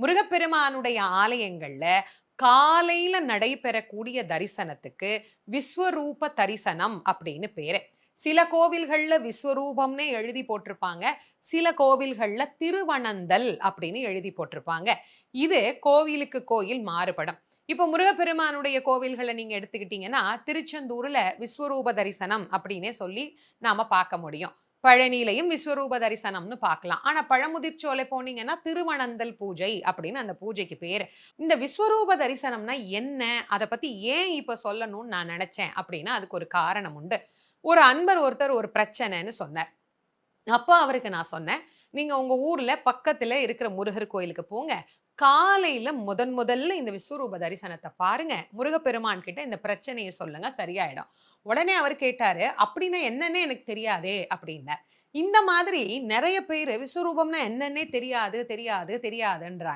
முருகப்பெருமானுடைய ஆலயங்கள்ல காலையில நடைபெறக்கூடிய தரிசனத்துக்கு விஸ்வரூப தரிசனம் அப்படின்னு பேரு. சில கோவில்கள்ல விஸ்வரூபம்னே எழுதி போட்டிருப்பாங்க. சில கோவில்கள்ல திருவனந்தல் அப்படின்னு எழுதி போட்டிருப்பாங்க. இது கோவிலுக்கு கோயில் மாறுபடும். இப்போ முருகப்பெருமானுடைய கோவில்களை நீங்க எடுத்துக்கிட்டீங்கன்னா திருச்செந்தூர்ல விஸ்வரூப தரிசனம் அப்படின்னே சொல்லி நாம பார்க்க முடியும். பழனியிலையும் விஸ்வரூப தரிசனம்னு பார்க்கலாம். ஆனா பழமுதிர்ச்சோலை போனீங்கன்னா திருவனந்தல் பூஜை அப்படின்னு அந்த பூஜைக்கு பேரு. இந்த விஸ்வரூப தரிசனம்னா என்ன? அதை பத்தி ஏன் இப்ப சொல்லணும்னு நான் நினைச்சேன் அப்படின்னா அதுக்கு ஒரு காரணம் உண்டு. ஒரு அன்பர் ஒருத்தர் ஒரு பிரச்சனைன்னு சொன்னார். அப்போ அவருக்கு நான் சொன்னேன் நீங்க உங்க ஊர்ல பக்கத்துல இருக்கிற முருகர் கோயிலுக்கு போங்க. காலையில முதன் முதல்ல இந்த விஸ்வரூப தரிசனத்தை பாருங்க. முருகப்பெருமான் கிட்ட இந்த பிரச்சனையை சொல்லுங்க சரியாயிடும். உடனே அவர் கேட்டாரு அப்படின்னா என்னன்னே எனக்கு தெரியாதே அப்படின்னார். இந்த மாதிரி நிறைய பேர் விஸ்வரூபம்னா என்னன்னே தெரியாது தெரியாது தெரியாதுன்றாங்க.